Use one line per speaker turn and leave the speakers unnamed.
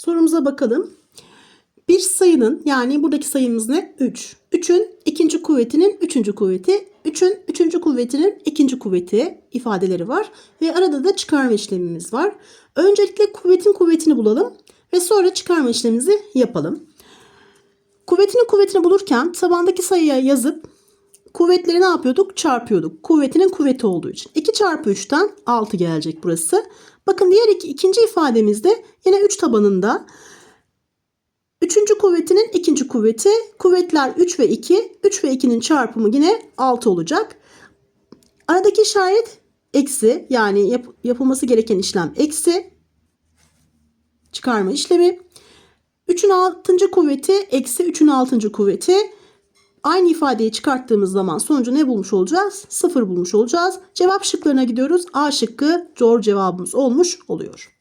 Sorumuza bakalım. Bir sayının yani buradaki sayımız ne? 3. 3'ün ikinci kuvvetinin üçüncü kuvveti, 3'ün üçüncü kuvvetinin ikinci kuvveti ifadeleri var. Ve arada da çıkarma işlemimiz var. Öncelikle kuvvetin kuvvetini bulalım ve sonra çıkarma işlemimizi yapalım. Kuvvetinin kuvvetini bulurken tabandaki sayıya yazıp kuvvetleri ne yapıyorduk? Çarpıyorduk. Kuvvetinin kuvveti olduğu için. 2 çarpı 3'ten 6 gelecek burası. Bakın diğer iki, ikinci ifademizde yine 3 tabanında Üçüncü kuvvetinin ikinci kuvveti. Kuvvetler 3 ve 2. 3 ve 2'nin çarpımı yine 6 olacak. Aradaki işaret eksi yani yap- yapılması gereken işlem eksi. Çıkarma işlemi. 3'ün 6. kuvveti eksi 3'ün 6. kuvveti. Aynı ifadeyi çıkarttığımız zaman sonucu ne bulmuş olacağız? 0 bulmuş olacağız. Cevap şıklarına gidiyoruz. A şıkkı doğru cevabımız olmuş oluyor.